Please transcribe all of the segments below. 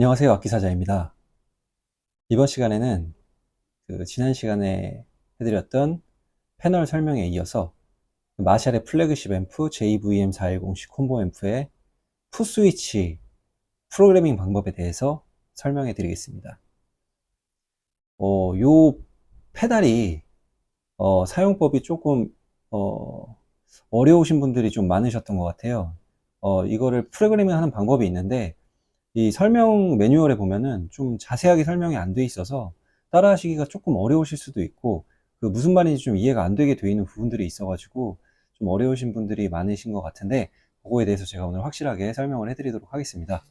안녕하세요. 악기사자입니다. 이번 시간에는 그 지난 시간에 해드렸던 패널 설명에 이어서 마샬의 플래그십 앰프 JVM410C 콤보 앰프의 푸스위치 프로그래밍 방법에 대해서 설명해 드리겠습니다. 어, 요 페달이 어, 사용법이 조금 어, 어려우신 분들이 좀 많으셨던 것 같아요. 어, 이거를 프로그래밍 하는 방법이 있는데 이 설명 매뉴얼에 보면은 좀 자세하게 설명이 안 돼 있어서 따라 하시기가 조금 어려우실 수도 있고 그 무슨 말인지 좀 이해가 안 되게 돼 있는 부분들이 있어가지고 좀 어려우신 분들이 많으신 것 같은데 그거에 대해서 제가 오늘 확실하게 설명을 해드리도록 하겠습니다.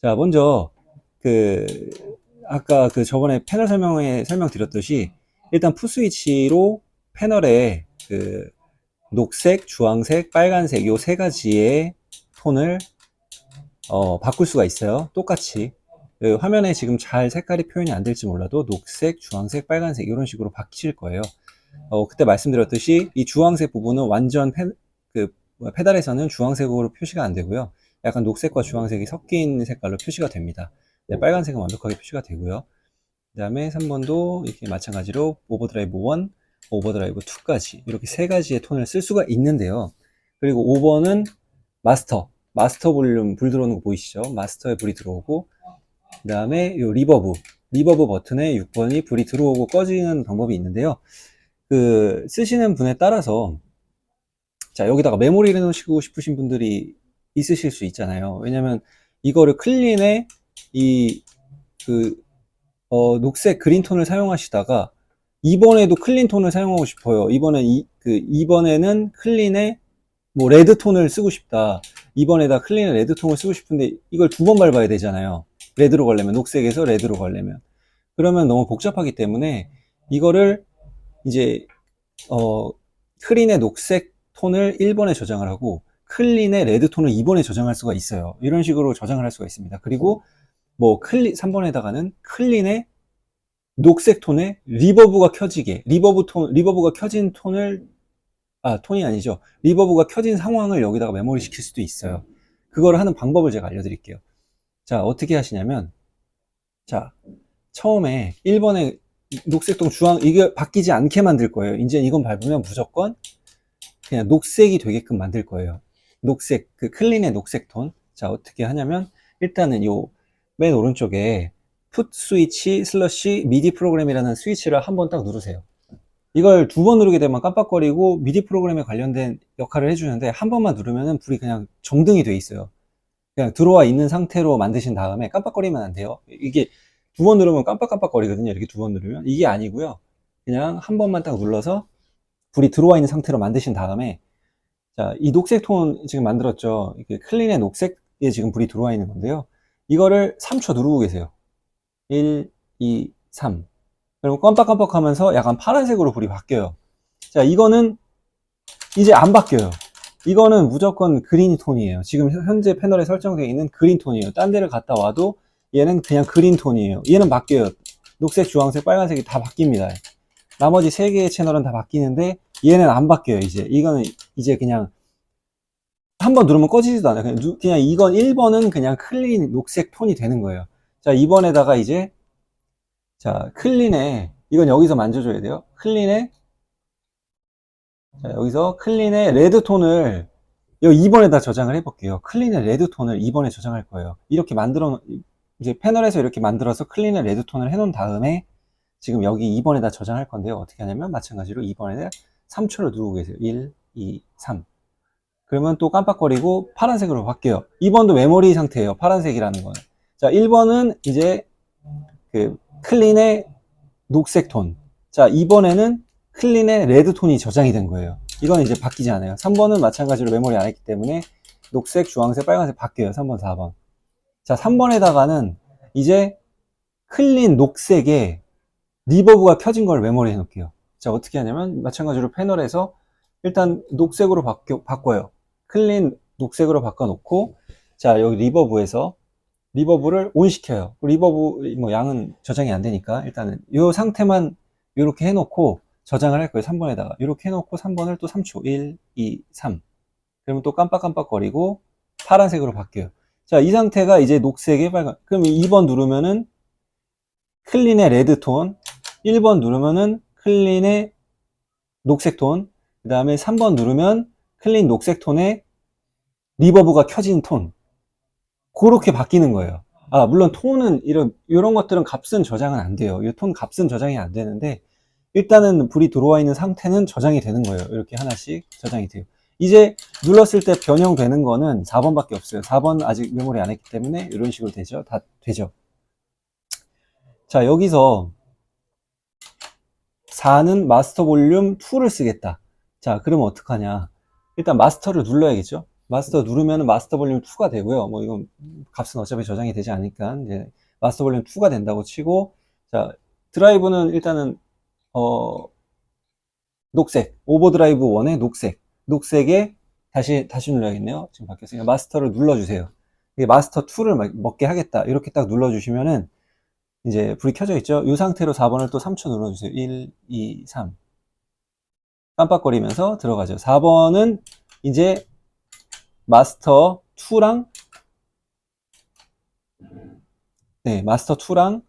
자, 먼저 그 아까 그 저번에 패널 설명에 설명드렸듯이 일단 푸스위치로 패널에 그 녹색, 주황색, 빨간색 요 세 가지의 톤을 어, 바꿀 수가 있어요. 똑같이. 그 화면에 지금 잘 색깔이 표현이 안 될지 몰라도 녹색, 주황색, 빨간색 이런 식으로 바뀌실 거예요. 어, 그때 말씀드렸듯이 이 주황색 부분은 완전 페, 그 페달에서는 주황색으로 표시가 안 되고요. 약간 녹색과 주황색이 섞인 색깔로 표시가 됩니다. 네, 빨간색은 완벽하게 표시가 되고요. 그 다음에 3번도 이렇게 마찬가지로 오버드라이브 1, 오버드라이브 2까지 이렇게 세 가지의 톤을 쓸 수가 있는데요. 그리고 5번은 마스터, 마스터 볼륨 불 들어오는 거 보이시죠? 마스터에 불이 들어오고 그 다음에 요 리버브, 리버브 버튼에 6번이 불이 들어오고 꺼지는 방법이 있는데요. 그 쓰시는 분에 따라서 자 여기다가 메모리를 넣으시고 싶으신 분들이 있으실 수 있잖아요. 왜냐면 이거를 클린에 이그 어, 녹색 그린 톤을 사용하시다가 이번에도 클린 톤을 사용하고 싶어요. 이번에 이, 그 이번에는 클린에 뭐 레드 톤을 쓰고 싶다. 이번에다 클린에 레드 톤을 쓰고 싶은데 이걸 두 번 밟아야 되잖아요. 레드로 가려면 녹색에서 레드로 가려면 그러면 너무 복잡하기 때문에 이거를 이제 어 클린의 녹색 톤을 1번에 저장을 하고 클린의 레드 톤을 2번에 저장할 수가 있어요. 이런 식으로 저장을 할 수가 있습니다. 그리고 뭐 클린 3번에다가는 클린의 녹색 톤에 리버브가 켜지게 리버브 톤 리버브가 켜진 톤을 아 톤이 아니죠. 리버브가 켜진 상황을 여기다가 메모리 시킬 수도 있어요. 그거를 하는 방법을 제가 알려드릴게요. 자 어떻게 하시냐면 자 처음에 1번에 녹색 톤 주황 이게 바뀌지 않게 만들 거예요. 이제 이건 밟으면 무조건 그냥 녹색이 되게끔 만들 거예요. 녹색 그 클린의 녹색 톤 자 어떻게 하냐면 일단은 요 맨 오른쪽에 풋 스위치 슬러시 미디 프로그램이라는 스위치를 한번 딱 누르세요. 이걸 두 번 누르게 되면 깜빡거리고 미디 프로그램에 관련된 역할을 해주는데 한 번만 누르면 불이 그냥 정등이 돼 있어요. 그냥 들어와 있는 상태로 만드신 다음에 깜빡거리면 안 돼요. 이게 두 번 누르면 깜빡깜빡거리거든요. 이렇게 두 번 누르면. 이게 아니고요. 그냥 한 번만 딱 눌러서 불이 들어와 있는 상태로 만드신 다음에 자, 이 녹색 톤 지금 만들었죠. 이게 클린의 녹색에 지금 불이 들어와 있는 건데요. 이거를 3초 누르고 계세요. 1, 2, 3. 그리고 깜빡깜빡 하면서 약간 파란색으로 불이 바뀌어요. 자, 이거는 이제 안 바뀌어요. 이거는 무조건 그린 톤이에요. 지금 현재 패널에 설정되어 있는 그린 톤이에요. 딴 데를 갔다 와도 얘는 그냥 그린 톤이에요. 얘는 바뀌어요. 녹색, 주황색, 빨간색이 다 바뀝니다. 나머지 세 개의 채널은 다 바뀌는데 얘는 안 바뀌어요. 이제 이거는 이제 그냥 한 번 누르면 꺼지지도 않아요. 그냥, 누- 그냥 이건 1번은 그냥 클린 녹색 톤이 되는 거예요. 자, 2번에다가 이제, 자, 클린에, 이건 여기서 만져줘야 돼요. 클린에, 자, 여기서 클린의 레드 톤을, 여기 2번에다 저장을 해볼게요. 클린의 레드 톤을 2번에 저장할 거예요. 이렇게 만들어, 이제 패널에서 이렇게 만들어서 클린의 레드 톤을 해놓은 다음에, 지금 여기 2번에다 저장할 건데요. 어떻게 하냐면, 마찬가지로 2번에다 3초를 누르고 계세요. 1, 2, 3. 그러면 또 깜빡거리고 파란색으로 바뀌어요. 2번도 메모리 상태예요. 파란색이라는 거는. 자, 1번은 이제 그 클린의 녹색 톤. 자, 2번에는 클린의 레드 톤이 저장이 된 거예요. 이건 이제 바뀌지 않아요. 3번은 마찬가지로 메모리 안 했기 때문에 녹색, 주황색, 빨간색 바뀌어요. 3번, 4번. 자, 3번에다가는 이제 클린 녹색에 리버브가 켜진 걸 메모리 해놓을게요. 자, 어떻게 하냐면 마찬가지로 패널에서 일단 녹색으로 바뀌어, 바꿔요. 클린 녹색으로 바꿔놓고 자, 여기 리버브에서 리버브를 온 시켜요. 리버브 뭐 양은 저장이 안 되니까 일단은 이 상태만 이렇게 해놓고 저장을 할 거예요. 3번에다가 이렇게 해놓고 3번을 또 3초 1, 2, 3 그러면 또 깜빡깜빡거리고 파란색으로 바뀌어요. 자, 이 상태가 이제 녹색에 빨간. 그럼 2번 누르면은 클린의 레드 톤, 1번 누르면은 클린의 녹색 톤, 그 다음에 3번 누르면 클린 녹색 톤에 리버브가 켜진 톤. 그렇게 바뀌는 거예요. 아, 물론 톤은 이런, 이런 것들은 값은 저장은 안 돼요. 이 톤 값은 저장이 안 되는데, 일단은 불이 들어와 있는 상태는 저장이 되는 거예요. 이렇게 하나씩 저장이 돼요. 이제 눌렀을 때 변형되는 거는 4번밖에 없어요. 4번 아직 메모리 안 했기 때문에 이런 식으로 되죠. 다 되죠. 자, 여기서 4는 마스터 볼륨 2를 쓰겠다. 자, 그러면 어떡하냐. 일단 마스터를 눌러야겠죠. 마스터 누르면 마스터 볼륨 2가 되고요. 뭐 이건 값은 어차피 저장이 되지 않으니까 이제 마스터 볼륨 2가 된다고 치고 자, 드라이브는 일단은 어 녹색, 오버드라이브 1의 녹색. 녹색에 다시 다시 눌러야겠네요. 지금 바뀌었으니까 마스터를 눌러주세요. 이게 마스터 2를 먹게 하겠다. 이렇게 딱 눌러주시면은 이제 불이 켜져 있죠. 이 상태로 4번을 또 3초 눌러주세요. 1, 2, 3. 깜빡거리면서 들어가죠. 4번은 이제 마스터 2랑 네, 마스터 2랑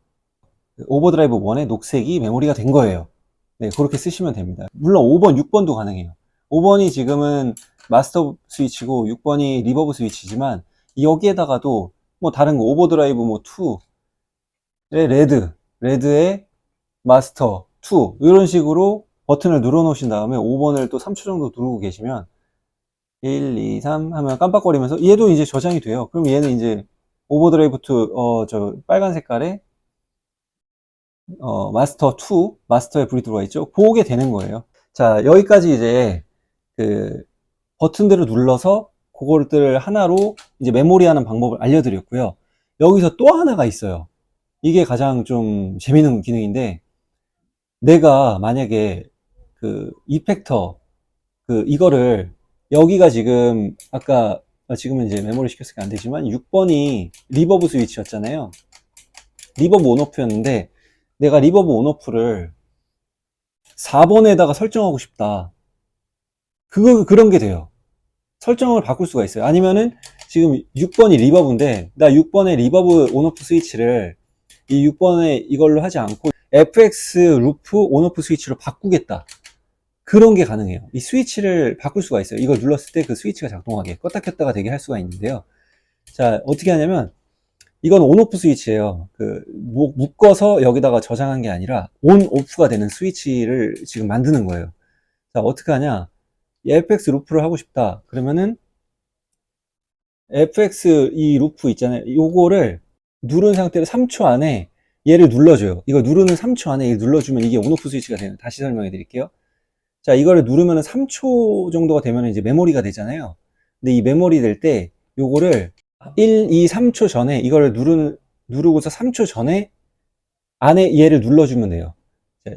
오버드라이브 1의 녹색이 메모리가 된 거예요. 네, 그렇게 쓰시면 됩니다. 물론 5번, 6번도 가능해요. 5번이 지금은 마스터 스위치고 6번이 리버브 스위치지만 여기에다가도 뭐 다른 거 오버드라이브 뭐 2의 레드, 레드의 마스터 2 이런 식으로 버튼을 눌러 놓으신 다음에 5번을 또 3초 정도 누르고 계시면 1, 2, 3 하면 깜빡거리면서 얘도 이제 저장이 돼요. 그럼 얘는 이제 오버드라이브 2, 어, 저 빨간 색깔의 어, 마스터 2, 마스터에 불이 들어와 있죠. 보게 되는 거예요. 자, 여기까지 이제 그 버튼들을 눌러서 그것들을 하나로 이제 메모리 하는 방법을 알려드렸고요. 여기서 또 하나가 있어요. 이게 가장 좀 재밌는 기능인데 내가 만약에 그 이펙터 그 이거를 여기가 지금 아까 아, 지금은 이제 메모리 시켰으니까 안 되지만 6번이 리버브 스위치였잖아요. 리버브 온오프였는데 내가 리버브 온오프를 4번에다가 설정하고 싶다. 그거 그런 게 돼요. 설정을 바꿀 수가 있어요. 아니면은 지금 6번이 리버브인데 나 6번의 리버브 온오프 스위치를 이 6번에 이걸로 하지 않고 FX 루프 온오프 스위치로 바꾸겠다. 그런 게 가능해요. 이 스위치를 바꿀 수가 있어요. 이걸 눌렀을 때 그 스위치가 작동하게 껐다 켰다가 되게 할 수가 있는데요. 자, 어떻게 하냐면 이건 온오프 스위치예요. 그 뭐- 묶어서 여기다가 저장한 게 아니라 온 오프가 되는 스위치를 지금 만드는 거예요. 자, 어떻게 하냐? 이 FX 루프를 하고 싶다. 그러면은 FX 이 루프 있잖아요. 요거를 누른 상태로 3초 안에 얘를 눌러줘요. 이거 누르는 3초 안에 눌러주면 이게 온오프 스위치가 되는. 다시 설명해 드릴게요. 자, 이거를 누르면 3초 정도가 되면 이제 메모리가 되잖아요. 근데 이 메모리 될 때 요거를 1, 2, 3초 전에 이거를 누르, 누르고서 3초 전에 안에 얘를 눌러주면 돼요. 자,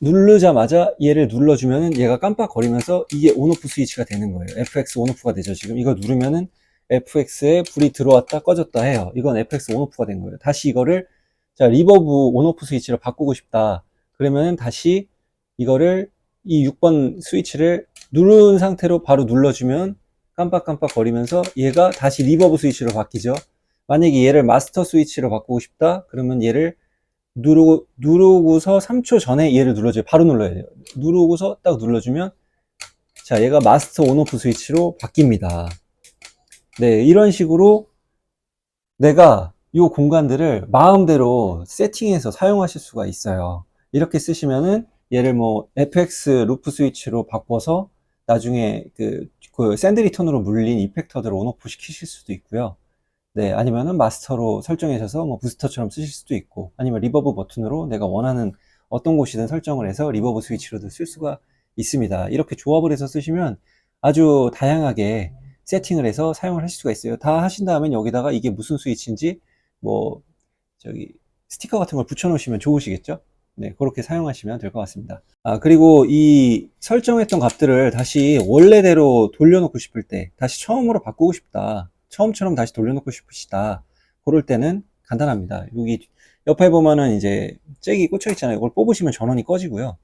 누르자마자 얘를 눌러주면은 얘가 깜빡거리면서 이게 온오프 스위치가 되는 거예요. FX 온오프가 되죠. 지금 이거 누르면은 FX에 불이 들어왔다 꺼졌다 해요. 이건 FX 온오프가 된 거예요. 다시 이거를 자 리버브 온오프 스위치로 바꾸고 싶다. 그러면은 다시 이거를 이 6번 스위치를 누른 상태로 바로 눌러주면 깜빡깜빡 거리면서 얘가 다시 리버브 스위치로 바뀌죠. 만약에 얘를 마스터 스위치로 바꾸고 싶다. 그러면 얘를 누르고, 누르고서 3초 전에 얘를 눌러줘요. 바로 눌러야 돼요. 누르고서 딱 눌러주면 자, 얘가 마스터 온오프 스위치로 바뀝니다. 네, 이런 식으로 내가 이 공간들을 마음대로 세팅해서 사용하실 수가 있어요. 이렇게 쓰시면은 얘를 뭐 FX 루프 스위치로 바꿔서 나중에 그, 그 샌드 리턴으로 물린 이펙터들을 온오프 시키실 수도 있고요. 네, 아니면은 마스터로 설정하셔서 뭐 부스터처럼 쓰실 수도 있고, 아니면 리버브 버튼으로 내가 원하는 어떤 곳이든 설정을 해서 리버브 스위치로도 쓸 수가 있습니다. 이렇게 조합을 해서 쓰시면 아주 다양하게 세팅을 해서 사용을 하실 수가 있어요. 다 하신 다음엔 여기다가 이게 무슨 스위치인지 뭐 저기 스티커 같은 걸 붙여 놓으시면 좋으시겠죠? 네, 그렇게 사용하시면 될 것 같습니다. 아, 그리고 이 설정했던 값들을 다시 원래대로 돌려놓고 싶을 때, 다시 처음으로 바꾸고 싶다. 처음처럼 다시 돌려놓고 싶으시다. 그럴 때는 간단합니다. 여기 옆에 보면은 이제 잭이 꽂혀 있잖아요. 이걸 뽑으시면 전원이 꺼지고요.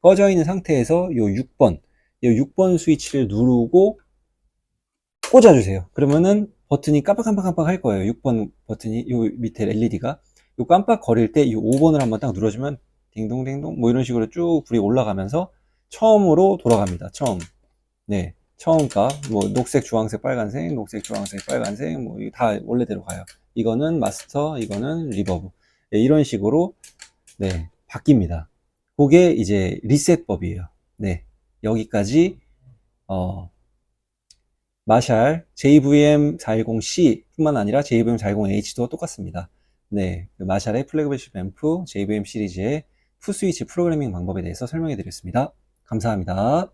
꺼져 있는 상태에서 요 6번, 요 6번 스위치를 누르고 꽂아주세요. 그러면은 버튼이 깜빡깜빡깜빡 할 거예요. 6번 버튼이 요 밑에 LED가 요 깜빡거릴 때 이 5번을 한번 딱 눌러주면 딩동딩동 뭐 이런 식으로 쭉 불이 올라가면서 처음으로 돌아갑니다. 처음. 네. 처음 값, 뭐, 녹색, 주황색, 빨간색, 녹색, 주황색, 빨간색, 뭐, 다 원래대로 가요. 이거는 마스터, 이거는 리버브. 네, 이런 식으로, 네, 바뀝니다. 그게 이제 리셋법이에요. 네. 여기까지, 어, 마샬 JVM410C 뿐만 아니라 JVM410H도 똑같습니다. 네. 그 마샬의 플래그십 앰프 JVM 시리즈의 푸스위치 프로그래밍 방법에 대해서 설명해 드렸습니다. 감사합니다.